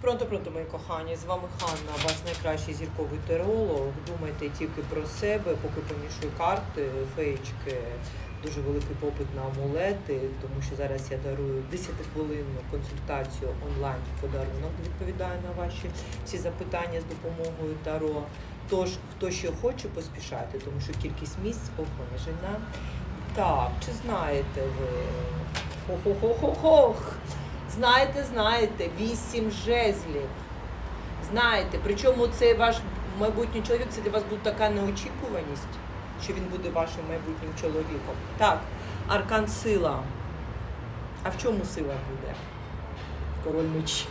Пронто, пронто, мої кохані, з вами Ханна, ваш найкращий зірковий теролог. Думайте тільки про себе, поки помішую карти, феєчки. Дуже великий попит на амулети, тому що зараз я дарую 10-хвилинну консультацію онлайн подарунок. Відповідаю на ваші всі запитання з допомогою Таро. Тож, хто ще хоче, поспішайте, тому що кількість місць обмежена. Так, чи знаєте ви? Хо-хо-хо-хо-хох. Знаєте, знаєте, вісім жезлів. Знаєте, причому цей ваш майбутній чоловік, це для вас буде така неочікуваність, що він буде вашим майбутнім чоловіком. Так, аркан сила. А в чому сила буде? Король мечів.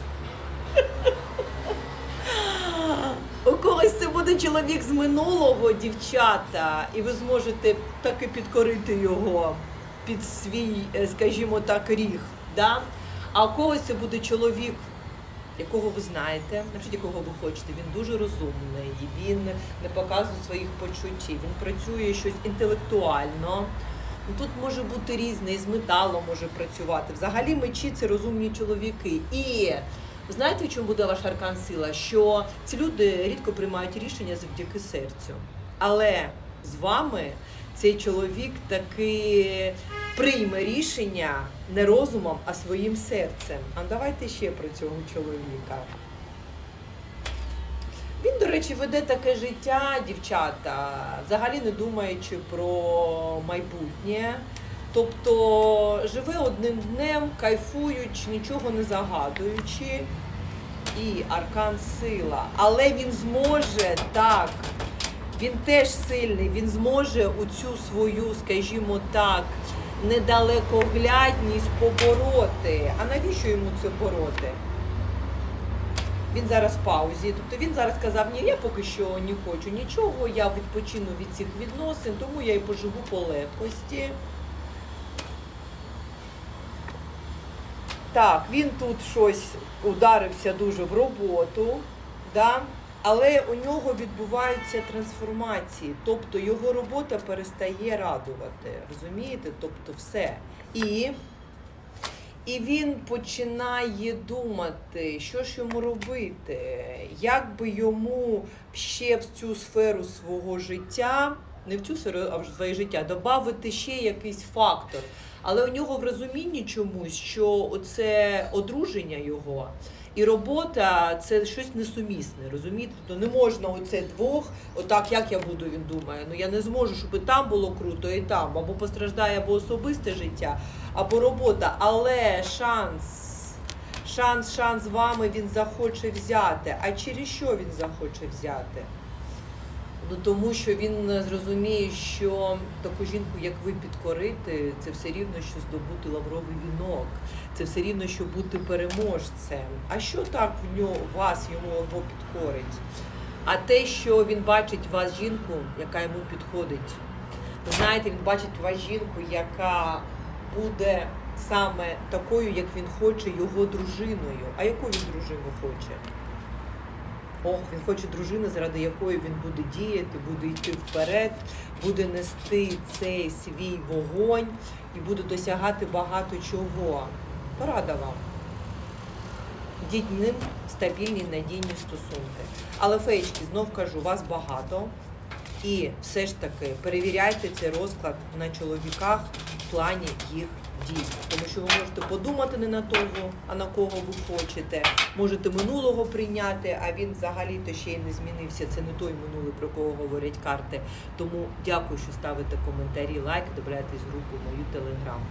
У когось це буде чоловік з минулого, дівчата, і ви зможете таки підкорити його під свій, е, скажімо так, ріг. Да? А у когось це буде чоловік, якого ви знаєте, наприклад, якого ви хочете. Він дуже розумний, він не показує своїх почуттів, він працює щось інтелектуально. Ну, Тут може бути різне, і з металом може працювати. Взагалі мечі це розумні чоловіки. І знаєте, в чому буде ваш аркан сила? Що ці люди рідко приймають рішення завдяки серцю. Але з вами цей чоловік таки прийме рішення не розумом, а своїм серцем. А давайте ще про цього чоловіка. Він, до речі, веде таке життя, дівчата, взагалі не думаючи про майбутнє. Тобто живе одним днем, кайфуючи, нічого не загадуючи. І аркан сила. Але він зможе так. Він теж сильний, він зможе у цю свою, скажімо так, недалекоглядність побороти. А навіщо йому це бороти? Він зараз в паузі. Тобто він зараз сказав, ні, я поки що не хочу нічого, я відпочину від цих відносин, тому я і поживу по легкості. Так, він тут щось ударився дуже в роботу, да? Але у нього відбуваються трансформації, тобто його робота перестає радувати. Розумієте? Тобто все. І, і він починає думати, що ж йому робити, як би йому ще в цю сферу свого життя, не в цю сферу, а в своє життя, додати ще якийсь фактор. Але у нього в розумінні чомусь, що це одруження його і робота це щось несумісне, розумієте? Тобто не можна оце двох, отак як я буду, він думає. Ну я не зможу, щоб і там було круто, і там, або постраждає або особисте життя, або робота. Але шанс, шанс, шанс з вами він захоче взяти. А через що він захоче взяти? Ну тому що він зрозуміє, що таку жінку, як ви підкорити, це все рівно, що здобути лавровий вінок, це все рівно, що бути переможцем. А що так в нього вас йому або підкорить? А те, що він бачить вас жінку, яка йому підходить. Ви знаєте, він бачить вас жінку, яка буде саме такою, як він хоче, його дружиною. А яку він дружину хоче? Ох, він хоче дружини, заради якої він буде діяти, буде йти вперед, буде нести цей свій вогонь і буде досягати багато чого. Порада вам. Йдіть ним стабільні надійні стосунки. Але феєчки, знов кажу, вас багато. І все ж таки перевіряйте цей розклад на чоловіках в плані їх дій. Тому що ви можете подумати не на того, а на кого ви хочете. Можете минулого прийняти, а він взагалі-то ще й не змінився. Це не той минулий, про кого говорять карти. Тому дякую, що ставите коментарі, лайк, добираєтесь в групу мою телеграм.